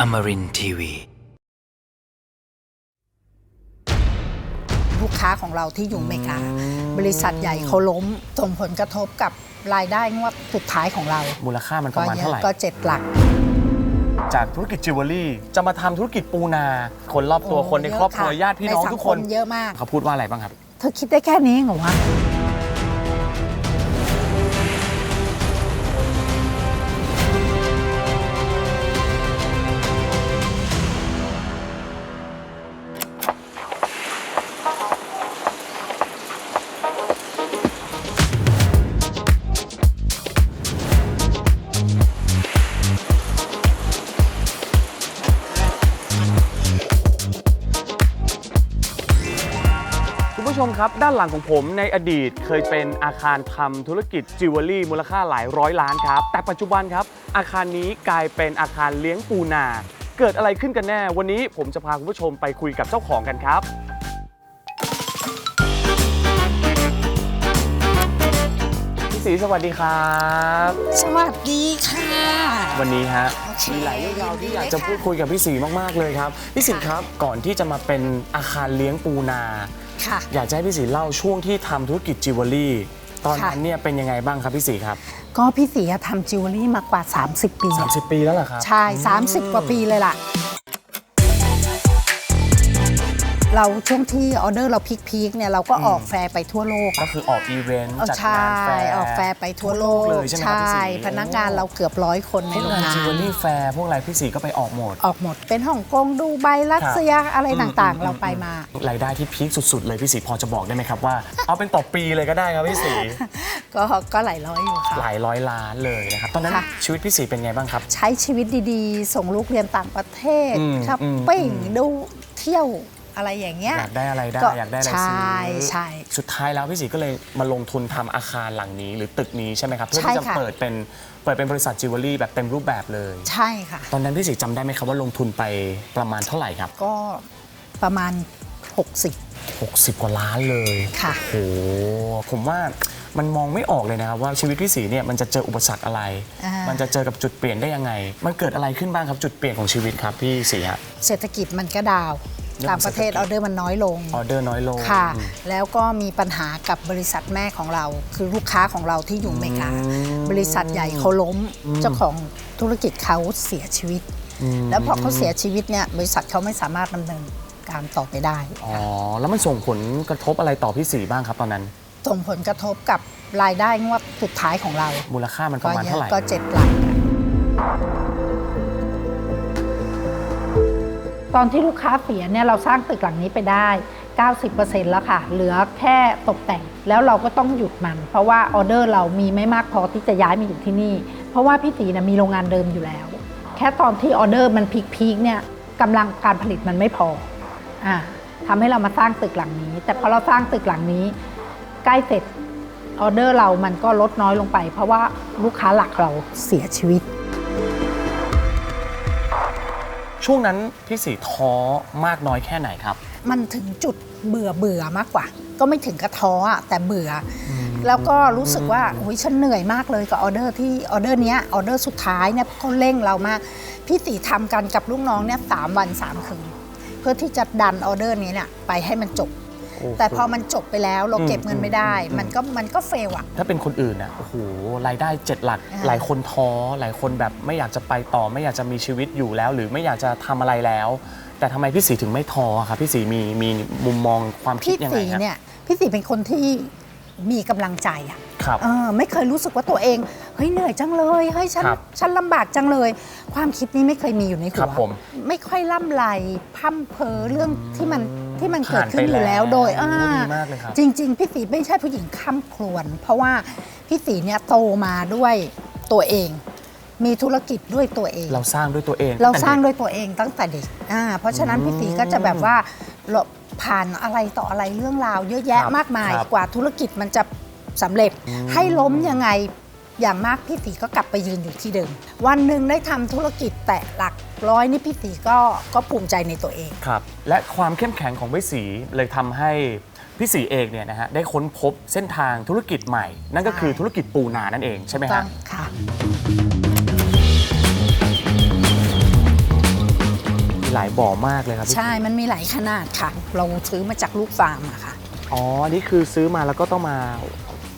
Amarin Tiwi. ลูกค้าของเราที่อยู่อเมริกา บริษัทใหญ่เขาล้มส่งผลกระทบกับรายได้งวดสุดท้ายของเรามูลค่ามันปก็ระมาณเยเท่าอะไหร่ ก็เจ็ดหลัก จากธุรกิจจิวเวลรี่จะมาทำธุรกิจปูนา คนรอบตัวโอ้คนในครอบครัวเยะะญาติพี่น้องใสัทุกคนเยอะมาก เขาพูดว่าอะไรบ้างครับ เธอคิดได้แค่นี้เหรอวะ ชมครับ ด้านหลังของผมในอดีตเคยเป็นอาคารทำธุรกิจจิวเวลรี่มูลค่าหลายร้อยล้านครับ แต่ปัจจุบันครับ อาคารนี้กลายเป็นอาคารเลี้ยงปูนา เกิดอะไรขึ้นกันแน่ วันนี้ผมจะพาคุณผู้ชมไปคุยกับเจ้าของกันครับ พี่ศรีสวัสดีครับ สวัสดีค่ะ วันนี้ฮะโอเคมีหลายเรื่องราวที่อยากยินดีจะเลยค่ะพูดคุยกับพี่ศรีมากๆเลยครับ พี่ศรีครับก่อนที่จะมาเป็นอาคารเลี้ยงปูนา ค่ะ อยากจะให้พี่ศรีเล่าช่วงที่ทำธุรกิจจิวเวลรี่ ตอนนั้นค่ะเนี่ยเป็นยังไงบ้างครับพี่ศรีครับ ก็พี่ศรีอะทำจิวเวลรี่มากว่า 30 ปี 30 ปีแล้วเหรอครับ ใช่ 30 กว่าปีเลยล่ะ เราช่วงที่ออเดอร์เราพีคๆเนี่ยเราก็ออกแฟร์ไปทั่วโลกก็คือออกอีเวนต์เอาจัดใช่งานแฟร์ออกแฟร์ไปทั่วโลกเลยใช่ไหมครับพี่ศรีพนักงานเราเกือบร้อยคนในพวกโรงงานงาจิวเวนลรี่แฟร์พวกอะไรพี่ศรีก็ไปออกหมด ออกหมดเป็นฮ่องกงดูไบรัสเซียอะไรต่างๆ เราไปมารายได้ที่พีคสุดๆ เลยพี่ศรีพอจะบอกได้ไหมครับว่า เอาเป็นต่อปีเลยก็ได้ครับพี่ศรีก็ก็หลายร้อยอยู่ค่ะหลายร้อยล้านเลยนะครับตอนนั้นค่ะชีวิตพี่ศรีเป็นไงบ้างครับ ใช้ชีวิตดีๆ ส่งลูกเรียนต่างประเทศอืมช้อปอืมปิ้งดูเที่ยว อะไรอย่างเงี้ย อยากได้อะไรได้ก็อยากได้อะไรใช่ซื้อใช่สุดท้ายแล้วพี่ศรีก็เลยมาลงทุนทำอาคารหลังนี้ หรือตึกนี้ใช่ไหมครับเพื่อที่จะใช่ค่ะ เปิดเป็นเปิดเป็นบริษัทจิวเวลรี่แบบเต็มรูปแบบเลย ใช่ค่ะ ตอนนั้นพี่ศรีจำได้ไหมครับว่าลงทุนไปประมาณเท่าไหร่ครับ ก็ประมาณ 60 60 กว่าล้านเลยค่ะ โอ้โห ผมว่ามันมองไม่ออกเลยนะครับว่าชีวิตพี่ศรีเนี่ยมันจะเจออุปสรรคอะไร อ่ามั มันจะเจอกับจุดเปลี่ยนได้ยังไง มันเกิดอะไรขึ้นบ้างครับจุดเปลี่ยนของชีวิตครับพี่ศรีฮะ เศรษฐกิจมันก็ดาวน์เรื่อง ต่างประเทศเศรษฐกิจออเดอร์มันน้อยลง ออเดอร์น้อยลงค่ะอืมแล้วก็มีปัญหากับบริษัทแม่ของเรา คือลูกค้าของเราที่อยู่อเมริกา บริษัทใหญ่เขาล้มเจ้าของธุรกิจเขาเสียชีวิต แล้วพอเขาเสียชีวิตเนี่ยบริษัทเขาไม่สามารถดำเนินการต่อไปได้อ๋อแล้วมันส่งผลกระทบอะไรต่อพี่ศรีบ้างครับตอนนั้น ส่งผลกระทบกับรายได้งวดสุดท้ายของเรามูลค่ามันปก็ระมาณเยเท่าอะไหร่ก็เจ็ดหลัก ตอนที่ลูกค้าเสียเนี่ยเราสร้างตึกหลังนี้ไปได้ 90%แล้วค่ะ เหลือแค่ตกแต่ง แล้วเราก็ต้องหยุดมัน เพราะว่าออเดอร์เรามีไม่มากพอที่จะย้ายมาอยู่ที่นี่ เพราะว่าพี่ตีนะมีโรงงานเดิมอยู่แล้ว แค่ตอนที่ออเดอร์มันพีคๆเนี่ยกำลังการผลิตมันไม่พออ่าทำให้เรามาสร้างตึกหลังนี้ แต่พอเราสร้างตึกหลังนี้ ใกล้เสร็จออเดอร์เรามันก็ลดน้อยลงไป เพราะว่าลูกค้าหลักเราเสียชีวิต ช่วงนั้นพี่ศรีท้อมากน้อยแค่ไหนครับ มันถึงจุดเบื่อเบื่อมากกว่า ก็ไม่ถึงกระท้ออะแต่เบื่ออแล้วก็รู้สึกว่าโอ้ยฉันเหนื่อยมากเลยกับออเดอร์ที่ออเดอร์เนี้ยออเดอร์สุดท้ายเนี่ยเขาเร่งเรามาก พี่ตีทำกันกับลูกน้องเนี่ยสามวันสามคืน เพื่อที่จะดันออเดอร์นี้เนี่ยไปให้มันจบโอ้ แต่พอมันจบไปแล้วเราเก็บเงินไม่ได้อืมมันก็มันก็เฟลอะ ถ้าเป็นคนอื่นอะโอ้โหรายได้เจ็ดหลัก อ่า หลายคนท้อหลายคนแบบไม่อยากจะไปต่อ ไม่อยากจะมีชีวิตอยู่แล้ว หรือไม่อยากจะทำอะไรแล้ว แต่ทำไมพี่ศรีถึงไม่ท้อครับพี่ศรีมีมีมุมมองความคิดพี่ยังไงตีฮะเนี่ยพี่ตีเป็นคนที่มีกำลังใจอะครับ เออไม่เคยรู้สึกว่าตัวเอง เฮ้ยเหนื่อยจังเลยเฮ้ยฉันครับฉันลำบากจังเลย ความคิดนี้ไม่เคยมีอยู่ในหัครัวบผมไม่ค่อยล่ำไรพร่ำเพอเรื่องที่มันที่มันผ่าเกินดขึ้นอยู่แล้วไปแล้วโดยโอ้อ่าดีมากเลยครับ จริง ๆ พี่สีไม่ใช่ผู้หญิงข้ามครวน เพราะว่าพี่สีเนี่ยโตมาด้วยตัวเอง มีธุรกิจด้วยตัวเอง เราสร้างด้วยตัวเองเราตั้แต่สร้างด็กด้วยตัวเองตั้งแต่เด็กอ่าเพราะฉะนั้นพี่สีก็จะแบบว่าเราผ่านอะไรต่ออะไรเรื่องราว เยอะแยะครับมากมาย ครับกว่าธุรกิจมันจะสำเร็จ ให้ล้มยังไง อย่างมากพี่สีก็กลับไปยืนอยู่ที่เดิม วันหนึ่งได้ทำธุรกิจแตะหลักร้อยนี่พี่สีก็ก็ภูมิใจในตัวเองครับ และความเข้มแข็งของพี่ศรีเลยทำให้พี่ศรีเองเนี่ยนะฮะได้ค้นพบเส้นทางธุรกิจใหม่ นั่นก็คือใช่ธุรกิจปูนานั่นเองใช่ไหมต้อฮะงค่ะลายบ่อมากเลยครับพี่ใช่มันมีหลายขนาดค่ะ เราซื้อมาจากลูกฟาร์มอะค่ะอ๋ออันนี่คือซื้อมาแล้วก็ต้องมา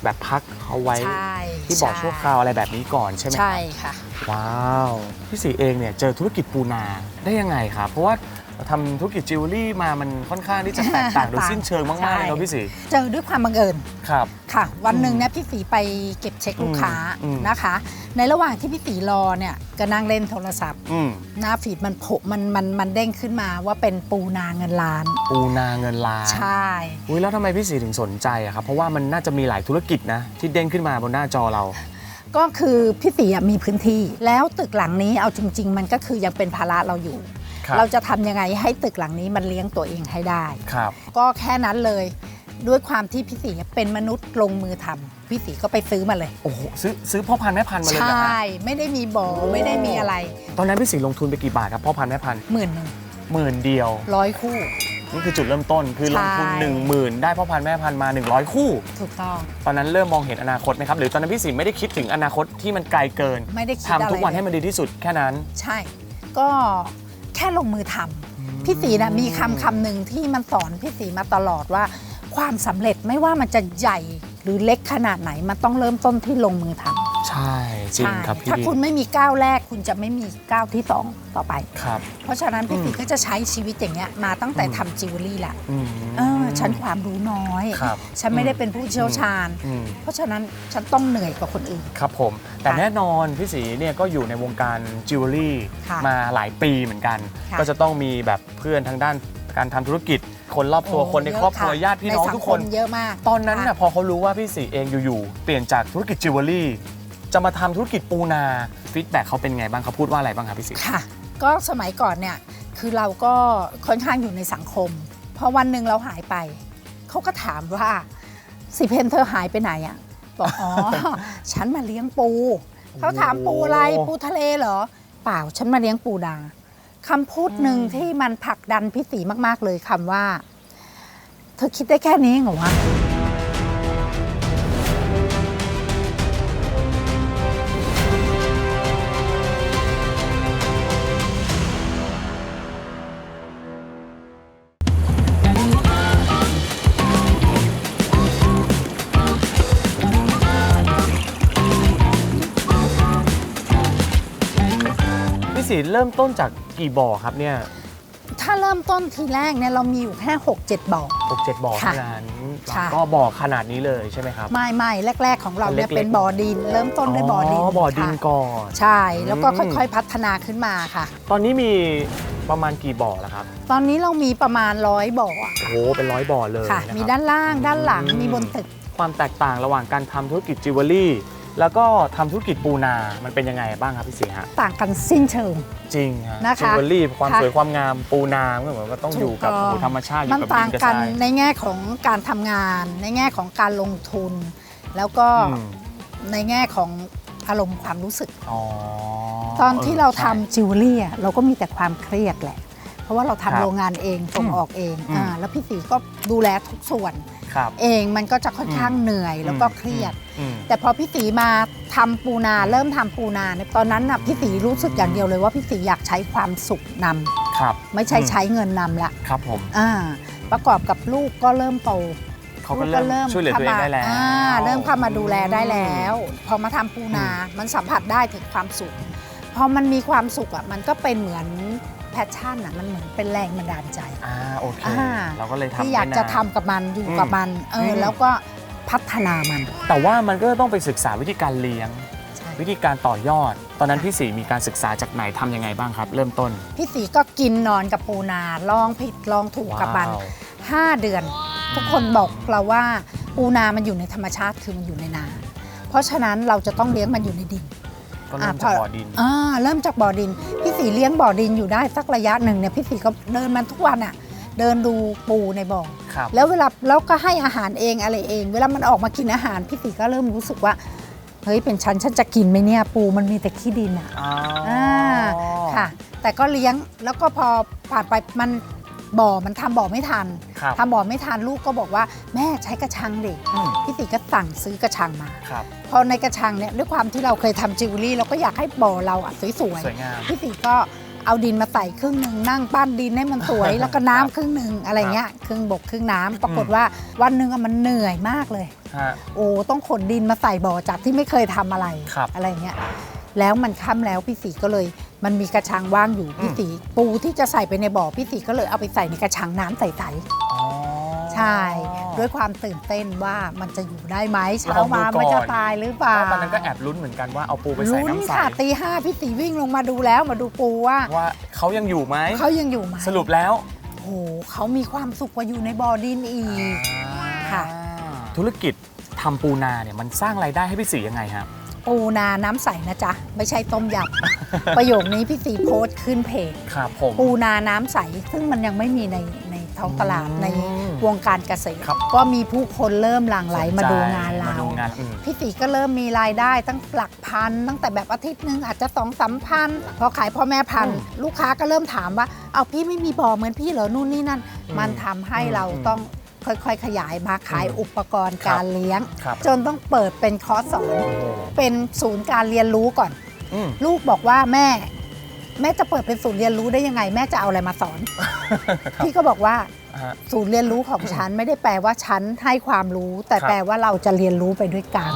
แบบพักเอาไว้ใช่ที่บ่อชั่วคราวอะไรแบบนี้ก่อนใช่ไหมครับใช่ค่ะ ว้าว พี่สีเองเนี่ยเจอธุรกิจปูนาได้ยังไงครับ เพราะว่า ทำธุรกิจจิวเวลรี่มามันค่อนข้างที่จะแตกต่างโดยสิ้นเชิงมากๆเลยครับพี่สีเจอด้วยความบังเอิญครับ ค่ะ วันหนึ่งเนี่ยพี่สีไปเก็บเช็คลูกค้าอืม นะคะ ในระหว่างที่พี่สีรอเนี่ยก็นั่งเล่นโทรศัพท์ อืมหน้าฟีดมันโผล่มันมันมันเด้งขึ้นมาว่าเป็นปูนาเงินล้าน ปูนาเงินล้านใช่ อุ้ยแล้วทำไมพี่สีถึงสนใจอะครับเพราะว่ามันน่าจะมีหลายธุรกิจนะ ที่เด้งขึ้นมาบนหน้าจอเรา ก็คือพี่สีอะมีพื้นที่ แล้วตึกหลังนี้เอาจริง ๆ มันก็คือยังเป็นภาระเราอยู่ ครับเราจะทำยังไงให้ตึกหลังนี้มันเลี้ยงตัวเองให้ได้ ครับ ก็แค่นั้นเลยด้วยความที่พี่สีเป็นมนุษย์ลงมือทำพี่สีก็ไปซื้อมาเลย โอ้โหซื้อซื้อพ่อพันธุ์แม่พันธุ์มาเลยใชเหรอฮะ่ ไม่ได้มีบ่อไม่ได้มีอะไรตอนนั้นพี่สีลงทุนไปกี่บาทครับพ่อพันธุ์แม่พันธุ์หมื่นหนึ่งหมื่นเดียว ร้อยคู่ นี่คือจุดเริ่มต้นคือลงทุน ใช่ 1 0,000 ได้พ่อพันธุ์แม่พันธุ์มา 100 คู่ ถูกต้อง ตอนนั้นเริ่มมองเห็นอนาคตไหมครับ หรือตอนนั้นพี่สิไม่ได้คิดถึงอนาคตที่มันไกลเกินไม่ได้คิดทำทุกวันอะไรเลยให้มันดีที่สุดแค่นั้น ใช่ ก็ แค่ลงมือทำพี่สีนะมีคำคำหนึ่งที่มันสอนพี่สีมาตลอดว่า ความสำเร็จไม่ว่ามันจะใหญ่หรือเล็กขนาดไหน มันต้องเริ่มต้นที่ลงมือทำใช่จริงใช่ครับพี่ถ้าคุณไม่มีก้าวแรกคุณจะไม่มีก้าวที่สองต่อไปครับ เพราะฉะนั้นพี่อืมสีก็จะใช้ชีวิตอย่างเงี้ยมาตั้งแต่อืมทำจิวเวลรี่แหละอืมเออฉันความรู้น้อยครับฉันไม่ได้เป็นผู้เชี่ยวชาญอืมเพราะฉะนั้นฉันต้องเหนื่อยกว่าคนอื่นครับผม แต่ค่ะแน่นอนพี่สีเนี่ยก็อยู่ในวงการจิวเวลรี่ค่ะมาหลายปีเหมือนกันค่ะก็จะต้องมีแบบเพื่อนทางด้านการทำธุรกิจ คนรอบตัวโอ้คนในครอบครัวเยะะญาติพี่น้องใสัทุกคนเยอะมาก ตอนนั้นน่ะค่ะพอเขารู้ว่าพี่สีเองอยู่ๆเปลี่ยนจากธุรกิจจิวเวลรี่จะมาทำธุรกิจปูนาฟีดแบ็กเขาเป็นไงบ้างเขาพูดว่าอะไรบ้างครับพี่สีค่ะ ก็สมัยก่อนเนี่ยคือเราก็ค่อนข้างอยู่ในสังคมพอวันหนึ่งเราหายไป เขาก็ถามว่าสิเพนเธอหายไปไหนอะ บอกอ๋อ ฉันมาเลี้ยงปู เขาถามปูอะไรปูทะเลเหรอ เปล่าฉันมาเลี้ยงปูนาคำพูดหนึ่งที่มันผลักดันพี่สีมาก ๆ เลยคำว่า เธอคิดได้แค่นี้เหรอวะ พี่สีเริ่มต้นจากกี่บ่อครับเนี่ยถ้าเริ่มต้นทีแรกเนี่ยเรามีอยู่แค่6 7บ่อ หกเจ็ดบ่อค่ะเท่านั้นค่ะ ก็บ่อขนาดนี้เลยใช่ไหมครับ ไม่ไม่แรก ๆ ของเราเนี่ยเล็กๆ เป็นบ่อดิน เริ่มต้นด้วยบ่อดินบ่อดินค่ะก่อน ใช่แล้วก็อืม ค่อยๆพัฒนาขึ้นมาค่ะ ตอนนี้มีประมาณกี่บ่อแล้วครับตอนนี้เรามีประมาณร้อยบ่อโอ้โหเป็นร้อยบ่อเลยค่ะ นะครับมีด้านล่างด้านหลังอืม มีบนตึก ความแตกต่างระหว่างการทำธุรกิจจิวเวลรี่ แล้วก็ทำธุรกิจปูนา มันเป็นยังไงบ้างครับพี่สีฮะ ต่างกันสิ้นเชิง จริงฮะนะคะจิวเวลรี่ความค่ะสวยความงามปูนาก็เหมือนว่าต้องอยู่กับถูกต้อง โอ้โหธรรมชาติ อมันยู่กับดิต่างนกระกันทราย ในแง่ของการทำงาน ในแง่ของการลงทุน แล้วก็อืม ในแง่ของอารมณ์ความรู้สึก อ๋อตอนที่เราทำใช่จิวเวลรี่อะเราก็มีแต่ความเครียดแหละ เพราะว่าเราครัทำบโรงงานเองส่งอืมออกเองอืมอ่าแล้วพี่สีก็ดูแลทุกส่วน ครับเองมันก็จะค่อนข้างเหนื่อยแล้วก็เครียด อืม แต่พอพี่สีมาทำปูนาเริ่มทำปูนาเนี่ยตอนนั้นน่ะพี่สีรู้สึกอย่างเดียวเลยว่าพี่สีอยากใช้ความสุขนำครับไม่ใช่อืม ใช้เงินนำละครับผมอ่าประกอบกับลูกก็เริ่มโต เขาก็เริ่มช่วยเหลือตัวเองได้แล้ว อ่าเริ่มเข้ามาดูแลได้แล้ว พอมาทำปูนา มันสัมผัสได้ถึงความสุข พอมันมีความสุขอะ มันก็เป็นเหมือน แพชชั่นอะมันเหมือนเป็นแรงบันดาลใจ อ่าโอเค อ่า เราก็เลยทำที่อยากได้นนจะทำกับมันอยู่อืมกับมันเอออม แล้วก็พัฒนามันแต่ว่ามันก็ต้องไปศึกษาวิธีการเลี้ยง ใช่วิธีการต่อยอด ตอนนั้นพี่สีมีการศึกษาจากไหนทำยังไงบ้างครับ เริ่มต้นพี่สีก็กินนอนกับปูนาลองผิดลองถูกกับมัน ว้าว 5 เดือน ทุกคนบอกเราว่าปูนามันอยู่ในธรรมชาติคือมันอยู่ในนา เพราะฉะนั้นเราจะต้องเลี้ยงมันอยู่ในดิน ก็เริ่มอะจากพอบ่อดินอ่าเริ่มจากบ่อดิน พี่สีเลี้ยงบ่อดินอยู่ได้สักระยะหนึ่งเนี่ยพี่สีก็เดินมันทุกวันอะ เดินดูปูในบ่อ ครับ แล้วเวลาแล้วก็ให้อาหารเองอะไรเอง เวลามันออกมากินอาหารพี่สีก็เริ่มรู้สึกว่า เฮ้ยเป็นฉันฉันจะกินไหมเนี่ยปูมันมีแต่ขี้ดินอะอ๋อออ่า ค่ะ แต่ก็เลี้ยงแล้วก็พอผ่านไปมัน บ่อมันทำบ่อไม่ทันครับ ทำบ่อไม่ทันลูกก็บอกว่าแม่ใช้กระชังดิอืมพี่สีก็สั่งซื้อกระชังมา ครับ พอในกระชังเนี่ยด้วยความที่เราเคยทำจิวเวลรี่เราก็อยากให้บ่อเราอะสวยสวยงาม ๆพี่สีก็เอาดินมาใส่ครึ่งหนึ่งนั่งปั้นดินให้มันสวย แล้วก็น้ำครึ่งหนึ่งอะไรเงี้ยครึ่งบกครึ่งน้ำปรากฏว่าวันหนึ่งอะมันเหนื่อยมากเลย ฮะ โอ้ต้องขนดินมาใส่บ่อจากที่ไม่เคยทำอะไรครับ อะไรเงี้ย แล้วมันค่ำแล้วพี่สีก็เลย มันมีกระชังว่างอยู่พี่อืมสีปูที่จะใส่ไปในบ่อพี่สีก็เลยเอาไปใส่ในกระชังน้ำใสอ๋อๆใช่ ด้วยความตื่นเต้นว่ามันจะอยู่ได้ไหมเช้าลองดูมาก่อนมันจะตายหรือเปล่าเพราะตอนนั้นก็แอบลุ้นเหมือนกันว่าเอาปูไปใส่ลุ้นน้ำใสค่ะตีห้าพี่สีวิ่งลงมาดูแล้วมาดูปูว่าว่าเขายังอยู่ไหมเขายังอยู่ไหมสรุปแล้วโอ้โหเขามีความสุขกว่าอยู่ในบ่อดินอีกค่ะ ธุรกิจทำปูนาเนี่ยมันสร้างรายได้ให้พี่สียังไงครับ ปูนาน้ำใสนะจ๊ะ ไม่ใช่ต้มยำ ประโยคนี้พี่สีโพสต์ขึ้นเพจครับผม ปูนาน้ำใส ซึ่งมันยังไม่มีในในท้องตลาดอืมในวงการเกษตร ครับก็มีผู้คนเริ่มหลั่งไหลมาดูงานเรามาดูงานอืม พี่สีก็เริ่มมีรายได้ตั้งหลักพัน ตั้งแต่แบบอาทิตย์หนึ่งอาจจะสองสามพันพอขายพ่อแม่พันธุ์ลูกค้าก็เริ่มถามว่า เอาพี่ไม่มีบ่อเหมือนพี่เหรอนู่นนี่นั่น มันทำให้เราต้อง ค่อยๆ ขยายมาขายอุปกรณ์การเลี้ยง ครับจนต้องเปิดเป็นคอร์สสอนเป็นศูนย์การเรียนรู้ก่อน อืม ลูกบอกว่าแม่ แม่จะเปิดเป็นศูนย์เรียนรู้ได้ยังไง แม่จะเอาอะไรมาสอน พี่ก็บอกว่าฮะ ศูนย์เรียนรู้ของฉันไม่ได้แปลว่าฉันให้ความรู้ แต่ครับ แปลว่าเราจะเรียนรู้ไปด้วยกัน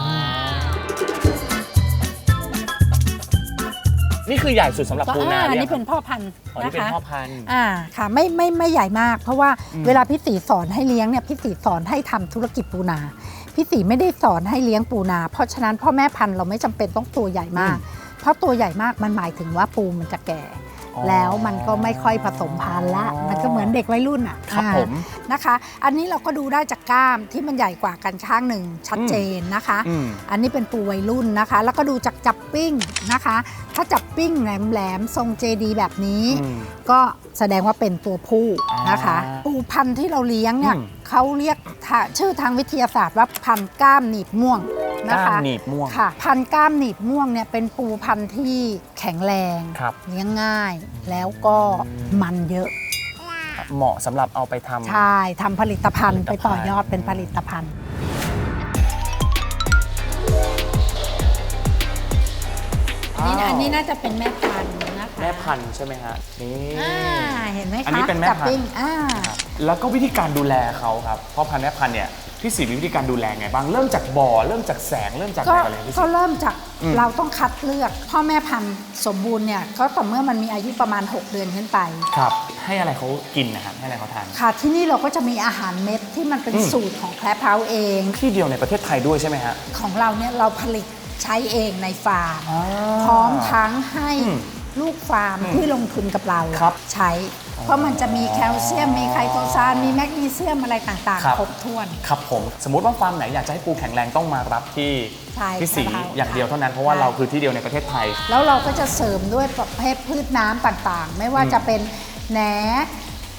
นี่คือใหญ่สุดสำหรับก็ปูนาอ่าเนี่ยนี่เป็นพ่อพันธุ์อ๋อนะนี่เป็นคะพ่อพันธุ์ อ่าค่ะไม่ไม่ไม่ใหญ่มาก เพราะว่าอืม เวลาพี่สีสอนให้เลี้ยงเนี่ยพี่สีสอนให้ทำธุรกิจปูนาพี่สีไม่ได้สอนให้เลี้ยงปูนา เพราะฉะนั้นพ่อแม่พันธุ์เราไม่จำเป็นต้องตัวใหญ่มาก เพราะตัวใหญ่มากมันหมายถึงว่าปูมันจะแก่อ๋อ แล้วมันก็ไม่ค่อยผสมพันธุ์ละ มันก็เหมือนเด็กวัยรุ่นอะครับอ่าผมนะคะ อันนี้เราก็ดูได้จากกล้ามที่มันใหญ่กว่ากันข้างหนึ่งชัดเจนนะคะอืมอันนี้เป็นปูวัยรุ่นนะคะ แล้วก็ดูจากจับปิ้งนะคะ ถ้าจับปิ้งแหลมๆทรงเจดีแบบนี้อืมก็แสดงว่าเป็นตัวผู้นะคะอ่าปูพันธุ์ที่เราเลี้ยงเนี่ยอืมเขาเรียกทะชื่อทางวิทยาศาสตร์ว่าพันธุ์กล้ามหนีบม่วง นะก้าคะนหนีบม่วง ค่ะ พันธุ์กล้ามหนีบม่วงเนี่ยเป็นปูพันธุ์ที่แข็งแรงครับเลี้ยงง่าย แล้วก็มันเยอะ เหมาะสำหรับเอาไปทำ ใช่ทำผลิตภัณฑ์ผลิตภัไปณฑ์ ต่อยอดเป็นผลิตภัณฑ์นี่นะอันนี้น่าจะเป็นแม่พันธุ์นะคะแม่พันธุ์ใช่ไหมฮะนี่ อ่าเห็นไหมคะอันนี้เป็นแม่จับพันธุ์ปิ้งอ่าแล้วก็วิธีการดูแลเขาครับ เพราะพันธุ์แม่พันธุ์เนี่ย พี่สีมีวิธีการดูแลไงบ้าง เริ่มจากบ่อ เริ่มจากแสง เริ่มจากก็อะไรกันเลยพี่สี ก็เริ่มจากอืม เราต้องคัดเลือก พ่อแม่พันธุ์สมบูรณ์เนี่ยก็ต่อเมื่อมันมีอายุประมาณ 6 เดือนขึ้นไป ครับ ให้อะไรเขากินนะครับ ให้อะไรเขาทาน ค่ะที่นี่เราก็จะมีอาหารเม็ดที่มันเป็นอืม สูตรของแคลเพาเอง ที่เดียวในประเทศไทยด้วยใช่ไหมฮะ ของเราเนี่ยเราผลิตใช้เองในฟาร์มอ่าพร้อมทั้งให้อืมลูกฟาร์มอืมที่ลงทุนกับเราครับ ใช้ เพราะมันจะมีแคลเซียม มีไคโตซาน มีแมกนีเซียมอะไรต่างครับ ๆ ครบถ้วน ครับผม สมมติว่าฟาร์มไหนอยากจะให้ปูแข็งแรงต้องมารับที่ใช่พี่สีค่ะอย่างเดียวเท่านั้นเพราะว่าใช่เราคือที่เดียวในประเทศไทย แล้วเราก็จะเสริมด้วยประเภทพืชน้ำต่างๆ ไม่ว่าอืมจะเป็นแหน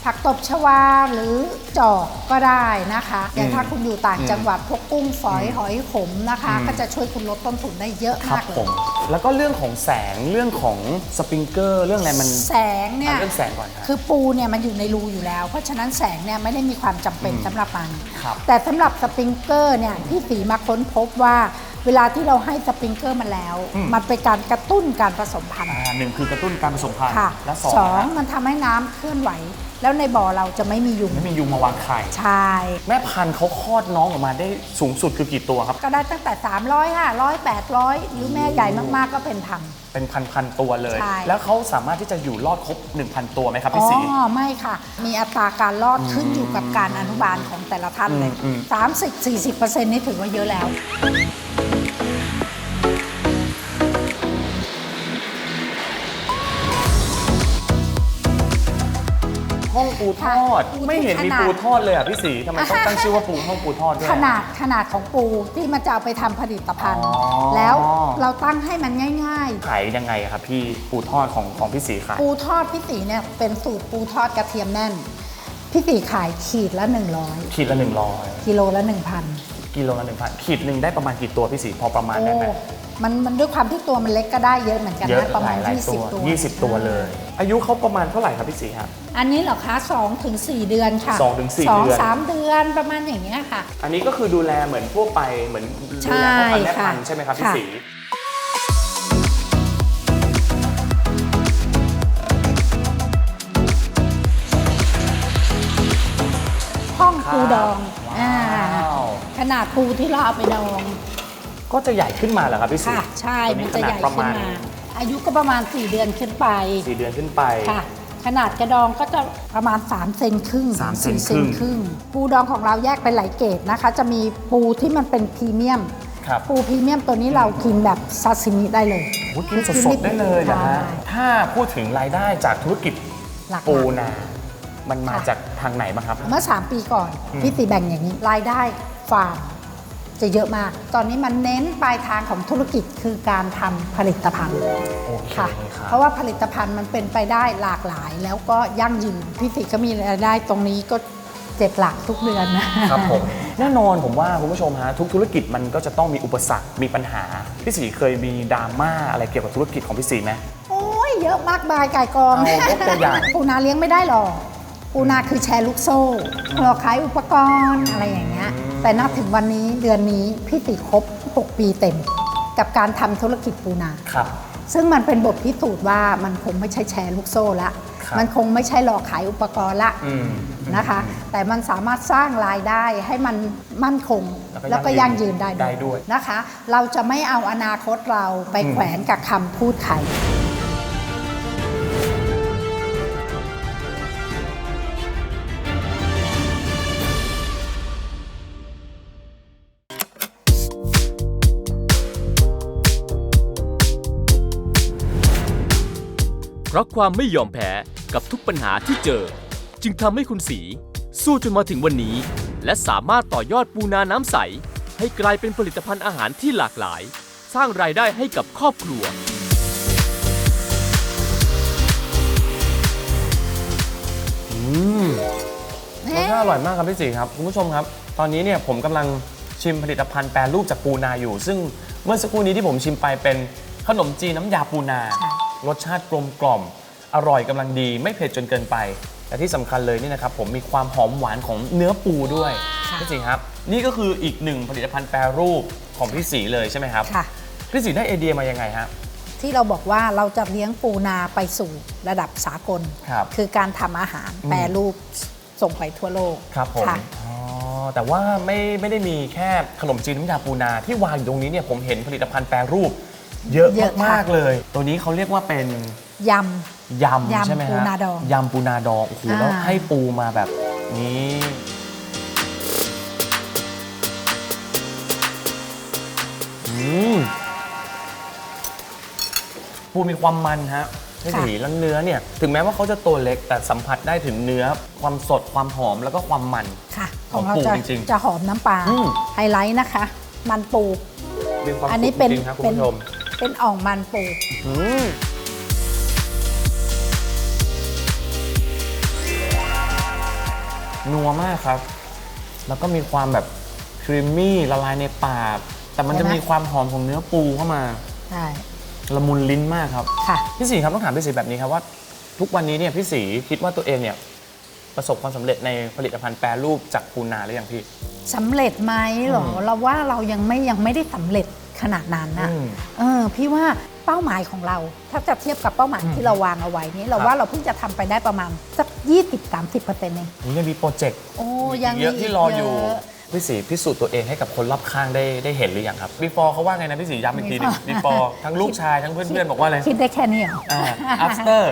ผักตบชวาหรือจอกก็ได้นะคะ อย่างถ้าคุณอยู่ต่างจังหวัดพวกกุ้งฝอยหอยขมนะคะอืมก็จะช่วยคุณลดต้นทุนได้เยอะครับมากเลผยมแล้วก็เรื่องของแสงเรื่องของสปริงเกอร์เรื่องอะไรมันแสงเนี่ยเอาเรื่องแสงก่อนครับคือปูเนี่ยมันอยู่ในรูอยู่แล้ว เพราะฉะนั้นแสงเนี่ยไม่ได้มีความจำเป็นอืมสำหรับมันครับแต่สำหรับสปริงเกอร์เนี่ยพี่สีมาค้นพบว่าเวลาที่เราให้สปริงเกอร์มาแล้วอืมมันเป็นการกระตุ้นการผสมพันธุ์อ่าหนึ่งคือกระตุ้นการผสมพันธุ์ค่ะและสองสองนะฮะมันทำให้น้ำเคลื่อนไหว แล้วในบ่อเราจะไม่มียุงไม่มียุงมาวางไข่ ใช่แม่พันธุ์เขาคลอดน้องออกมาได้สูงสุดคือกี่ตัวครับ ก็ได้ตั้งแต่ 300 500 800 หรือแม่ใหญ่มากๆก็เป็นพัน เป็นพันพันๆตัวเลย ใช่ แล้วเขาสามารถที่จะอยู่รอดครบ 1,000 ตัวไหมครับอ๋พี่สีอไม่ค่ะ มีอัตราการรอดขึ้นอยู่กับการอนุบาลของแต่ละท่านเลยอืม30-40%นี่ถือว่าเยอะแล้ว ปูทอด ค่ะไม่เห็นมีขนาด ปูทอดเลยอะพี่สีทำไมต้องตั้งชื่อว่าปูห้องปูทอดด้วยขนาดขนาดของปูที่มันจะเอาไปทำผลิตภัณฑ์ อ๋อ แล้วเราตั้งให้มันง่าย ขายยังไงอะครับพี่ปูทอดของของพี่สีขาย ๆ ปูทอดพี่สีเนี่ยเป็นสูตรปูทอดกระเทียมแน่นพี่สีขายขีดละ 100ขีดละหนึ่งร้อยกิโลละ1,000 กิโลละหนึ่งพันขีดหนึ่งได้ประมาณกี่ตัวพี่สีพอประมาณได้ไหมมันมันด้วยความที่ตัวมันเล็กก็ได้เยอะเหมือนกันเยอะนะประมาณ ยหลายตัว 20 ตัว20 ตัวเลย อายุเขาประมาณเท่าไหร่ครับพี่สีครับ อันนี้เหรอคะ2ถึง4เดือนค่ะสองถึงสี่เดือน สองสามเดือนประมาณอย่างเงี้ยค่ะ อันนี้ก็คือดูแลเหมือนทั่วไปเหมือนดูแลพ่อพันธุ์แม่พันธุ์ใช่ใใช่ไหมครับพี่สีห้องปูดอง สีนาดปูที่เราเอาไปดอง ก็จะใหญ่ขึ้นมาเหรอครับพี่สีค่ะใช่ตัวนี้มันจะใหญ่ขนาดประขึ้นมาณมา อายุก็ประมาณ 4 เดือนขึ้นไป สี่เดือนขึ้นไป ค่ะ ขนาดกระดองก็จะประมาณ 3 เซนครึ่งสามเซนสี่ครึ่ง ปูดองของเราแยกเป็นหลายเกรดนะคะ จะมีปูที่มันเป็นพรีเมียม ครับปูพรีเมียมตัวนี้เรากินแบบซาซิมิได้เลยโอ้ยกินสดๆได้เลยนะฮะ ใช่ ถ้าพูดถึงรายได้จากธุรกิจหลักๆ ปูนา มันมาค่ะจากทางไหนบ้างครับ เมื่อ 3 ปีก่อนพี่ตีแบ่งอย่างนี้ รายได้ ฟาร์มจะเยอะมาก ตอนนี้มันเน้นปลายทางของธุรกิจคือการทำผลิตภัณฑ์โอเคค่ะ ครับ เพราะว่าผลิตภัณฑ์มันเป็นไปได้หลากหลาย แล้วก็ยั่งยืนพี่ติก็มีรายได้ตรงนี้ก็เจ็ดหลักทุกเดือนนะ ครับผม แน่นอนผมว่าคุณผู้ชมฮะทุกธุรกิจมันก็จะต้องมีอุปสรรคมีปัญหา พี่สีเคยมีดราม่าอะไรเกี่ยวกับธุรกิจของพี่สีไหม โอ้ยเยอะมากมายไก่กองเอายกตัวอย่าง ปูนาเลี้ยงไม่ได้หรอก ปูนาคือแชร์ลูกโซ่เราขายอุปกรณ์อะไรอย่างเงี้ย แต่นับถึงวันนี้เดือนนี้พี่ติครบ 6 ปีเต็ม กับการทำธุรกิจปูนา ครับ ซึ่งมันเป็นบทพิสูจน์ว่ามันคงไม่ใช่แชร์ลูกโซ่ละครับมันคงไม่ใช่หลอกขายอุปกรณ์ละอืมนะคะ แต่มันสามารถสร้างรายได้ให้มันมั่นคง แล้แล้ววก็ก็ยั่ยั่งงยืยืนนได้ได้ด้วยนะคะ เราจะไม่เอาอนาคตเราไปแขวนกับคำพูดใคร ราะความไม่ยอมแพ้กับทุกปัญหาที่เจอ จึงทำให้คุณสี สู้จนมาถึงวันนี้ และสามารถต่อยอดปูนาน้ำใส ให้กลายเป็นผลิตภัณฑ์อาหารที่หลากหลาย สร้างรายได้ให้กับครอบครัว อืมรสชาติอร่อยมากครับพี่สีครับคุณผู้ชมครับ ตอนนี้เนี่ยผมกำลังชิมผลิตภัณฑ์แปรรูปจากปูนาอยู่ ซึ่งเมื่อสักครู่นี้ที่ผมชิมไปเป็นขนมจีนน้ำยาปูนาใช่ รสชาติกลมกล่อม อร่อยกำลังดี ไม่เผ็ดจนเกินไป และที่สำคัญเลยนี่นะครับผมมีความหอมหวานของเนื้อปูด้วยค่ะ พี่สีครับ นี่ก็คืออีกหนึ่งผลิตภัณฑ์แปรรูปของพี่สีเลยใช่ไหมครับค่ะ พี่สีได้ไอเดียมายังไงฮะ ที่เราบอกว่าเราจะเลี้ยงปูนาไปสู่ระดับสากลครับคือการทำอาหารอืม แปรรูปส่งไปทั่วโลกครับผมค่ะอ๋อแต่ว่าไม่ไม่ได้มีแค่ขนมจีนน้ำยาปูนาที่วางอยู่ตรงนี้เนี่ยผมเห็นผลิตภัณฑ์แปรรูป เยอะเยอะมากค่ะ ๆเลย ตัวนี้เขาเรียกว่าเป็น ยยำยำใช่ไหมฮะปูนาดองยำปูนาดองโอ้โหแล้วอ่าให้ปูมาแบบนี้อืมปูมีความมันฮะไม่ถีแล้วเนื้อเนี่ย ถึงแม้ว่าเขาจะตัวเล็กแต่สัมผัสได้ถึงเนื้อ ความสดความหอมแล้วก็ความมันำค่ะขขอองงเราปูจะจริงๆจะหอมน้ำปลาอืม ไฮไลท์นะคะ มันปู มีความอันนี้สุขเป็นจริงๆครับคุณเป็นผู้ชม เป็นอ่องมันปูอืมนัวมากครับ แล้วก็มีความแบบครีมมี่ละลายในปาก แต่มันจะเห็นไหมมีความหอมของเนื้อปูเข้ามา ใช่ ละมุนลิ้นมากครับ ค่ะ พี่สีครับต้องถามพี่สีแบบนี้ครับว่า ทุกวันนี้เนี่ยพี่สีคิดว่าตัวเองเนี่ยประสบความสำเร็จในผลิตภัณฑ์แปรรูปจากปูนาหรือยังพี่ สำเร็จไหมเหรออืมเราว่าเรายังไม่ยังไม่ได้สำเร็จ ขนาดนั้นนะอืมเออพี่ว่าเป้าหมายของเรา ถ้าจะเทียบกับเป้าหมายอืมที่เราวางเอาไว้นี้เราครับว่าเราเพิ่งจะทำไปได้ประมาณสัก20-30%เองนี่ยังมีโปรเจกต์โอ้ยังเยอะที่รออยู่เะพี่สีพิสูจน์ตัวเองให้กับคนรอบข้างได้ได้เห็นหรือยังครับ before เขาว่าไงนะพี่สีย้ำอีกทีหนึง before ทั้งลูกชายทั้งเพื่อนๆบอกว่าอะไรคิดได้แค่นี้เหรออ่า after ตอ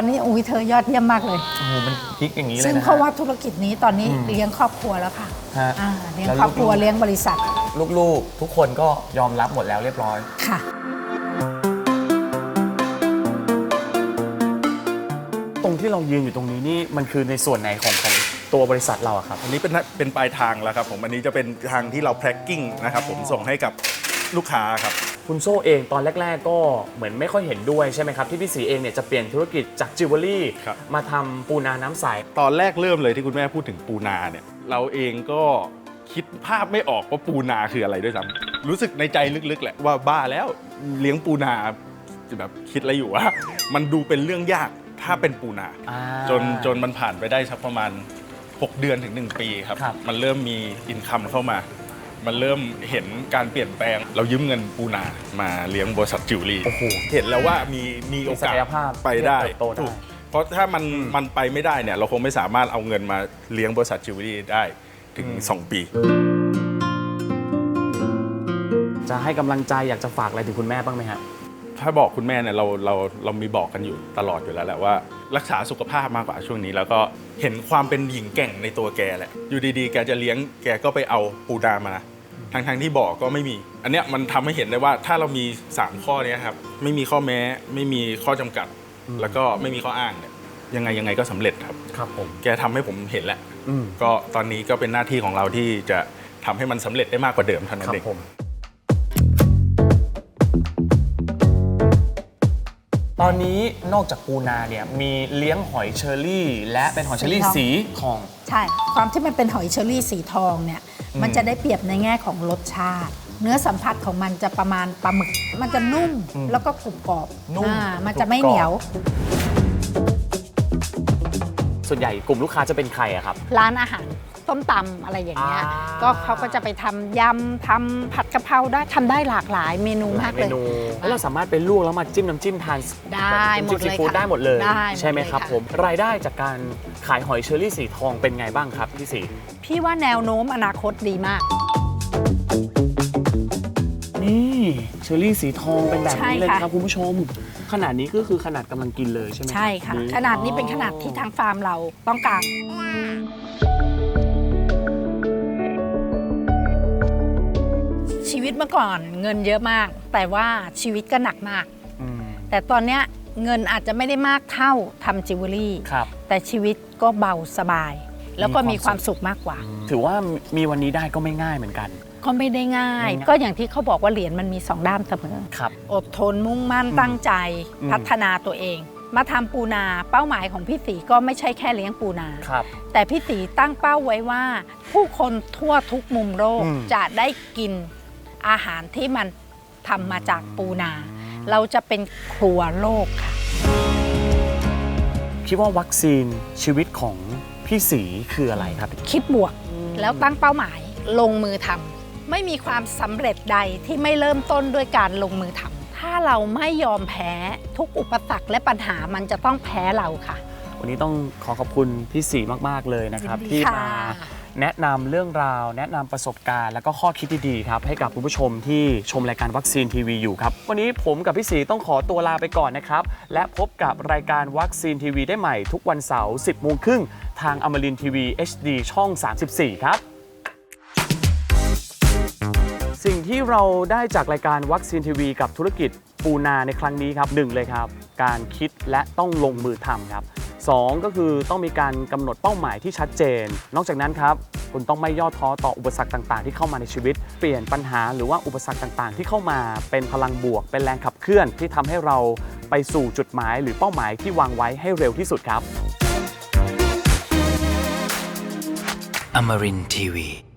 นนี้อุ้ยเธอยอดเยี่ยมมากเลย โอ้โหมันพลิกอย่างนี้เลยซึ่งนะ เพราะว่าธุรกิจนี้ตอนนี้อืมเลี้ยงครอบครัวแล้วค่ะฮะอ่าเลี้ยงแล้วครอบครัวลูกๆ เลี้ยงบริษัทลูกๆ ทุกคนก็ยอมรับหมดแล้วเรียบร้อย ค่ะ ตรงที่เรายืนอยู่ตรงนี้นี่มันคือในส่วนไหนของของตัวบริษัทเราอะครับ อันนี้เป็นเป็นปลายทางแล้วครับผม อันนี้จะเป็นทางที่เราแพ็คกิ้งนะครับผมส่งให้กับลูกค้าครับ คุณโซ่เองตอนแรก ๆ ก็เหมือนไม่ค่อยเห็นด้วยใช่ไหมครับ ที่พี่สีเองเนี่ยจะเปลี่ยนธุรกิจจากจิวเวลรี่ครับ มาทำปูนาน้ำใส ตอนแรกเริ่มเลยที่คุณแม่พูดถึงปูนาเนี่ยเราเองก็คิดภาพไม่ออกว่าปูนาคืออะไรด้วยซ้ำรู้สึกในใจลึกๆแหละว่าบ้าแล้วเลี้ยงปูนาจะแบบคิดอะไรอยู่ว่ามันดูเป็นเรื่องยากถ้าเป็นปูนา อ่า จนจนมันผ่านไปได้สักประมาณ 6 เดือนถึง 1 ปีครับ ครับ มันเริ่มมีอินคัมเข้ามา มันเริ่มเห็นการเปลี่ยนแปลง เรายืมเงินปูนามาเลี้ยงบริษัทจิวเวลรี่โอ้โหเห็นแล้วว่ามีมีโอมีศักากสยภาพไปได้เติบโตได้ ถูกเพราะถ้ามันมันไปไม่ได้เนี่ยเราคงไม่สามารถเอาเงินมาเลี้ยงบริษัทจิวเวลรี่ได้ถึง 2 ปี จะให้กำลังใจอยากจะฝากอะไรถึงคุณแม่บ้างไหมฮะ ถ้าบอกคุณแม่เนี่ยเราเราเรามีบอกกันอยู่ตลอดอยู่แล้วแหละว่า รักษาสุขภาพมากกว่าช่วงนี้ แล้วก็เห็นความเป็นหญิงแกร่งในตัวแกแหละอยู่ดีๆ แกจะเลี้ยงแกก็ไปเอาปูนามา ทางทางๆที่บอกก็ไม่มี อันเนี้ยมันทำให้เห็นได้ว่าถ้าเรามี 3 ข้อเนี้ยครับไม่มีข้อแม้ไม่มีข้อจำกัด แล้วก็ไม่มีข้ออ้างเนี่ยยังไงยังไงก็สำเร็จครับครับผมแกทำให้ผมเห็นแล้วอืมก็ตอนนี้ก็เป็นหน้าที่ของเราที่จะทำให้มันสำเร็จได้มากกว่าเดิมเท่านั้คนรับเอง ตอนนี้นอกจากปูนาเนี่ยมีเลี้ยงหอยเชอรี่ และเป็นหอยเชอรี่สีทอง ใช่ ความที่มันเป็นหอยเชอรี่สีทองเนี่ยอืมมันจะได้เปรียบในแง่ของรสชาติ เนื้อสัมผัสของมันจะประมาณปลาหมึก มันจะนุ่มแล้วก็กรุบกรอบนุ่มอ่ามันจะไม่กรุบกรอบ เหนียว ส่วนใหญ่กลุ่มลูกค้าจะเป็นใครอะครับ ร้านอาหาร ต้มตำอะไรอย่างเงี้ย อ่า ก็เขาก็จะไปทำยำทำผัดกะเพราได้ทำได้หลากหลายเมนูมากเมเลย นูแล้วเราสามารถไปลวกแล้วมาจิ้มน้ำจิ้มทานได้แบบน้ำจิ้หมดเลยซีฟู้ดค่ะได้หมดเลย ได้หมดใช่ไหมเลยครับค่ะ ผมรายได้จากการขายหอยเชอรี่สีทองเป็นไงบ้างครับพี่สี พี่ว่าแนวโน้มอนาคตดีมาก นี่เชอรี่สีทองเป็นแบบใช่นี้เลยค่ะครับคุณผู้ชม ขนาดนี้ก็คือขนาดกำลังกินเลยใช่ไหมรับใช่ค่ะ ขนาดนี้เป็นขนาดที่ทางฟาร์มเราต้องการ วิตเมื่อก่อนเงินเยอะมาก แต่ว่าชีวิตก็หนักมาก อืมแต่ตอนเนี้ยเงินอาจจะไม่ได้มากเท่าทำจิวเวลรี่ ครับ แต่ชีวิตก็เบาสบาย แล้วก็มีมีความมคาวสุสุข ขมากกว่า ถือว่ามีวันนี้ได้ก็ไม่ง่ายเหมือนกัน ก็ไม่ได้ง่าย ไม่ง่าย ก็อย่างที่เขาบอกว่าเหรียญมันมีสองด้านเสมอ ครับ อดทนมุ่งมั่นอืมตั้งใจ อืม พัฒนาตัวเอง มาทำปูนาเป้าหมายของพี่สีก็ไม่ใช่แค่เลี้ยงปูนา ครับ แต่พี่สีตั้งเป้าไว้ว่า ผู้คนทั่วทุกมุมโลกอืม จะได้กิน อาหารที่มันทำมาจากปูนา เราจะเป็นครัวโลกค่ะ คิดว่าวัคซีนชีวิตของพี่สีคืออะไรครับ คิดบวกแล้วตั้งเป้าหมายลงมือทำไม่มีความสำเร็จใดที่ไม่เริ่มต้นด้วยการลงมือทำถ้าเราไม่ยอมแพ้ทุกอุปสรรคและปัญหามันจะต้องแพ้เราค่ะ วันนี้ต้องขอขอบคุณพี่สีมาก ๆ เลยนะครับ ยินดีที่ค่ะ มา แนะนำเรื่องราว แนะนำประสบการณ์ แล้วก็ข้อคิดดีๆครับให้กับคุณผู้ชมที่ชมรายการวัคซีนทีวีอยู่ครับ วันนี้ผมกับพี่สีต้องขอตัวลาไปก่อนนะครับ และพบกับรายการวัคซีนทีวีได้ใหม่ทุกวันเสาร์ 10โมงครึ่งทางอมรินทีวี HD ช่อง 34 ครับ สิ่งที่เราได้จากรายการวัคซีนทีวีกับธุรกิจปูนาในครั้งนี้ครับหนึ่งเลยครับ การคิดและต้องลงมือทำครับสองก็คือต้องมีการกำหนดเป้าหมายที่ชัดเจน นอกจากนั้นครับคุณต้องไม่ย่อท้อต่ออุปสรรคต่างๆ ที่เข้ามาในชีวิต เปลี่ยนปัญหาหรือว่าอุปสรรคต่างๆ ที่เข้ามาเป็นพลังบวก เป็นแรงขับเคลื่อนที่ทำให้เราไปสู่จุดหมายหรือเป้าหมายที่วางไว้ให้เร็วที่สุดครับ Amarin Tiwi.